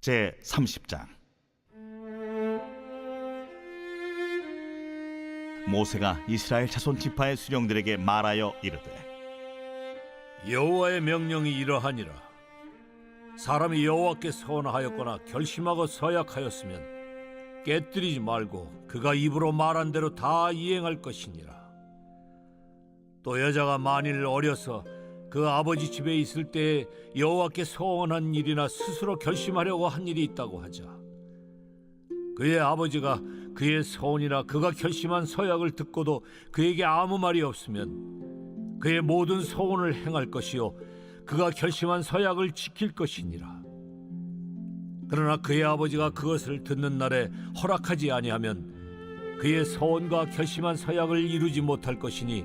제 30장. 모세가 이스라엘 자손 지파의 수령들에게 말하여 이르되 여호와의 명령이 이러하니라. 사람이 여호와께 서원하였거나 결심하고 서약하였으면 깨뜨리지 말고 그가 입으로 말한 대로 다 이행할 것이니라. 또 여자가 만일 어려서 그 아버지 집에 있을 때 여호와께 서원한 일이나 스스로 결심하려고 한 일이 있다고 하자. 그의 아버지가 그의 서원이나 그가 결심한 서약을 듣고도 그에게 아무 말이 없으면 그의 모든 소원을 행할 것이요 그가 결심한 서약을 지킬 것이니라. 그러나 그의 아버지가 그것을 듣는 날에 허락하지 아니하면 그의 서원과 결심한 서약을 이루지 못할 것이니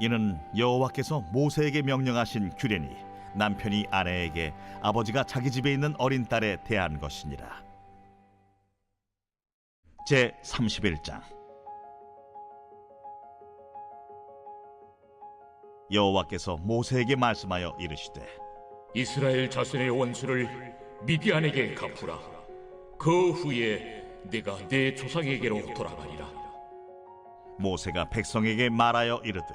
이는 여호와께서 모세에게 명령하신 규례니 남편이 아내에게 아버지가 자기 집에 있는 어린 딸에 대한 것이니라 제 31장 여호와께서 모세에게 말씀하여 이르시되 이스라엘 자손의 원수를 미디안에게 갚으라. 그 후에 내가 내 조상에게로 돌아가리라. 모세가 백성에게 말하여 이르되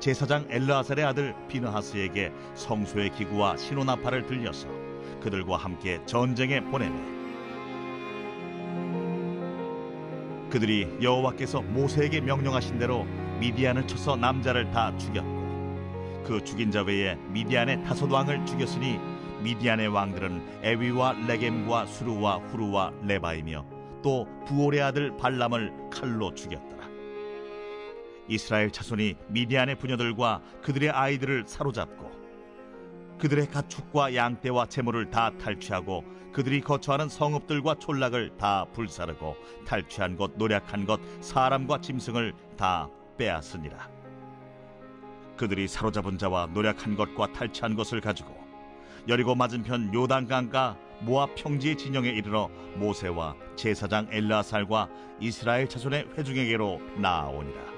제사장 엘르아살의 아들 비느하스에게 성소의 기구와 신호나팔을 들려서 그들과 함께 전쟁에 보내매 그들이 여호와께서 모세에게 명령하신 대로 미디안을 쳐서 남자를 다 죽였고 그 죽인 자 외에 미디안의 다섯 왕을 죽였으니 미디안의 왕들은 에위와 레겜과 수루와 후루와 레바이며 또 부올의 아들 발람을 칼로 죽였더라. 이스라엘 자손이 미디안의 부녀들과 그들의 아이들을 사로잡고 그들의 가축과 양떼와 재물을 다 탈취하고 그들이 거처하는 성읍들과 촌락을 다 불사르고 탈취한 것 노략한 것 사람과 짐승을 다 빼앗으니라. 그들이 사로잡은 자와 노략한 것과 탈취한 것을 가지고 여리고 맞은편 요단강가 모압 평지의 진영에 이르러 모세와 제사장 엘라살과 이스라엘 자손의 회중에게로 나아오니라.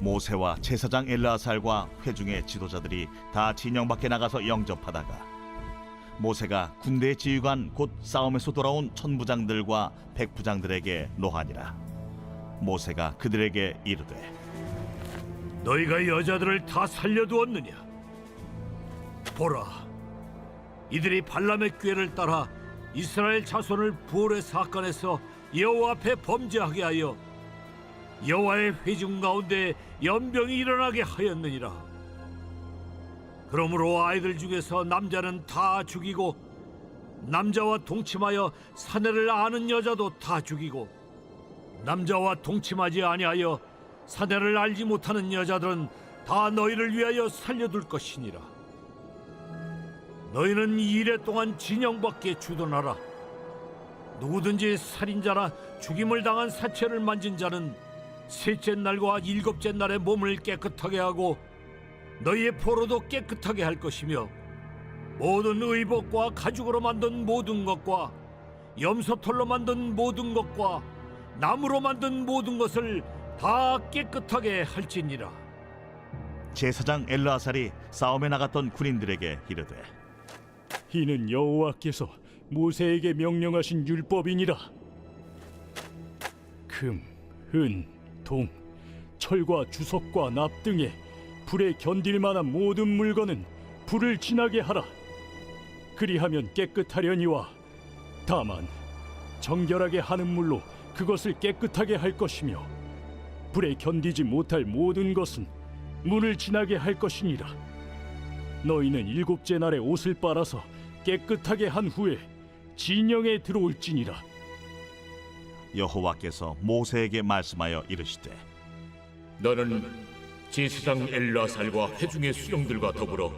모세와 제사장 엘라살과 회중의 지도자들이 다 진영 밖에 나가서 영접하다가 모세가 군대의 지휘관 곧 싸움에서 돌아온 천부장들과 백부장들에게 노하니라. 모세가 그들에게 이르되 너희가 여자들을 다 살려두었느냐? 보라, 이들이 발람의 꾀를 따라 이스라엘 자손을 부올의 사건에서 여호와 앞에 범죄하게 하여 여호와의 회중 가운데 연병이 일어나게 하였느니라. 그러므로 아이들 중에서 남자는 다 죽이고 남자와 동침하여 사내를 아는 여자도 다 죽이고 남자와 동침하지 아니하여 사내를 알지 못하는 여자들은 다 너희를 위하여 살려둘 것이니라. 너희는 이 일에 동안 진영밖에 주둔하라. 누구든지 살인자나 죽임을 당한 사체를 만진 자는 셋째 날과 일곱째 날에 몸을 깨끗하게 하고 너희의 포로도 깨끗하게 할 것이며 모든 의복과 가죽으로 만든 모든 것과 염소털로 만든 모든 것과 나무로 만든 모든 것을 다 깨끗하게 할지니라. 제사장 엘르아살이 싸움에 나갔던 군인들에게 이르되 이는 여호와께서 모세에게 명령하신 율법이니라. 금, 은, 동, 철과 주석과 납 등에 불에 견딜 만한 모든 물건은 불을 지나게 하라. 그리하면 깨끗하려니와 다만 정결하게 하는 물로 그것을 깨끗하게 할 것이며 불에 견디지 못할 모든 것은 물을 지나게 할 것이니라. 너희는 일곱째 날에 옷을 빨아서 깨끗하게 한 후에 진영에 들어올지니라. 여호와께서 모세에게 말씀하여 이르시되 너는 제사장 엘라살과 회중의 수령들과 더불어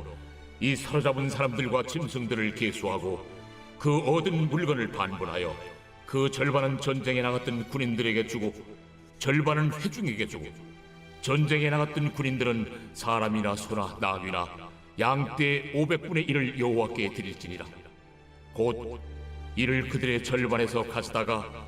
이 사로잡은 사람들과 짐승들을 계수하고 그 얻은 물건을 반분하여 그 절반은 전쟁에 나갔던 군인들에게 주고 절반은 회중에게 주고 전쟁에 나갔던 군인들은 사람이나 소나 나귀나 양떼 500분의 1을 여호와께 드릴지니라. 곧 이를 그들의 절반에서 가져다가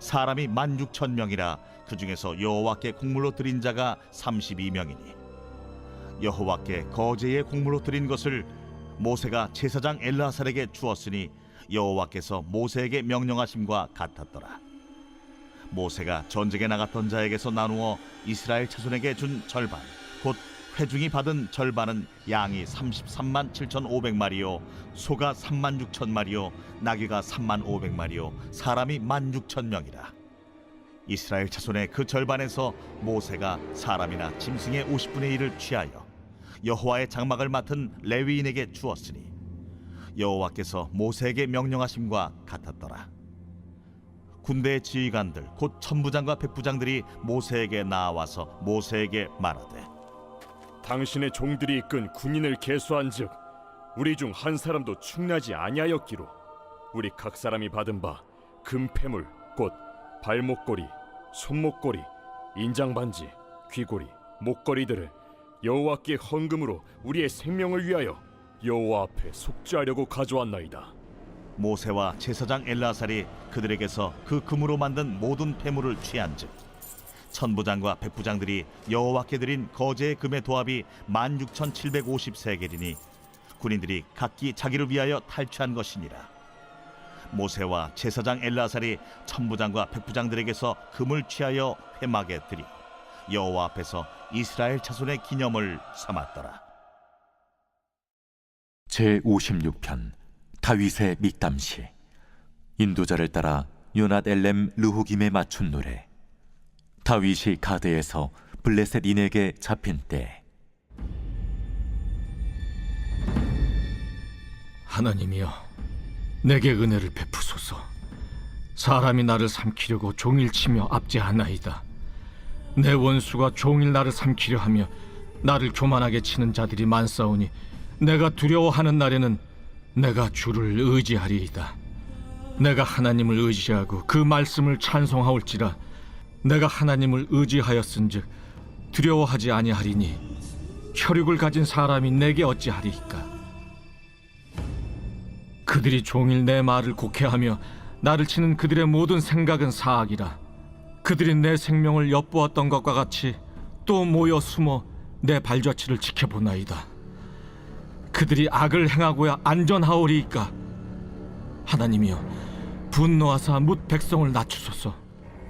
사람이 1만 6천 명이라 그 중에서 여호와께 곡물로 드린 자가 32명이니 여호와께 거제의 곡물로 드린 것을 모세가 제사장 엘라살에게 주었으니 여호와께서 모세에게 명령하심과 같았더라. 모세가 전쟁에 나갔던 자에게서 나누어 이스라엘 자손에게 준 절반 곧 회중이 받은 절반은 양이 33만 7,500마리요 소가 3만 6천 마리요 나귀가 3만 500마리요 사람이 1만 6천 명이라 이스라엘 자손의 그 절반에서 모세가 사람이나 짐승의 50분의 1을 취하여 여호와의 장막을 맡은 레위인에게 주었으니 여호와께서 모세에게 명령하심과 같았더라. 군대의 지휘관들 곧 천부장과 백부장들이 모세에게 나와서 모세에게 말하되 당신의 종들이 이끈 군인을 계수한즉 우리 중 한 사람도 충나지 아니하였기로 우리 각 사람이 받은 바 금패물 곧 발목걸이, 손목걸이, 인장반지, 귀고리, 목걸이들을 여호와께 헌금으로 우리의 생명을 위하여 여호와 앞에 속죄하려고 가져왔나이다. 모세와 제사장 엘라살이 그들에게서 그 금으로 만든 모든 폐물을 취한즉 천부장과 백부장들이 여호와께 드린 거제의 금의 도합이 16,750세겔이니 군인들이 각기 자기를 위하여 탈취한 것이니라. 모세와 제사장 엘라살이 천부장과 백부장들에게서 금을 취하여 회막에 드리 여호와 앞에서 이스라엘 자손의 기념을 삼았더라. 제 56편 다윗의 믹담시. 인도자를 따라 요낫 엘렘 르후김에 맞춘 노래 다윗이 가드에서 블레셋 인에게 잡힌 때 하나님이여, 내게 은혜를 베푸소서. 사람이 나를 삼키려고 종일 치며 압제하나이다. 내 원수가 종일 나를 삼키려 하며 나를 교만하게 치는 자들이 많사오니 내가 두려워하는 날에는 내가 주를 의지하리이다. 내가 하나님을 의지하고 그 말씀을 찬송하올지라 내가 하나님을 의지하였은즉 두려워하지 아니하리니 혈육을 가진 사람이 내게 어찌하리이까? 그들이 종일 내 말을 곡해하며 나를 치는 그들의 모든 생각은 사악이라. 그들이 내 생명을 엿보았던 것과 같이 또 모여 숨어 내 발자취를 지켜보나이다. 그들이 악을 행하고야 안전하오리이까? 하나님이여 분노하사 묻 백성을 낮추소서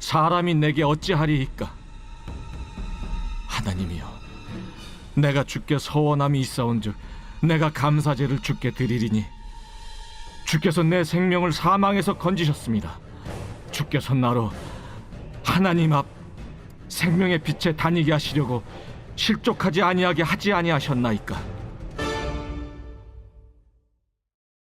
사람이 내게 어찌하리이까? 하나님이여, 내가 주께 서원함이 있사온즉 내가 감사제를 주께 드리리니 주께서 내 생명을 사망에서 건지셨습니다. 주께서 나로 하나님 앞 생명의 빛에 다니게 하시려고 실족하지 아니하게 하지 아니하셨나이까?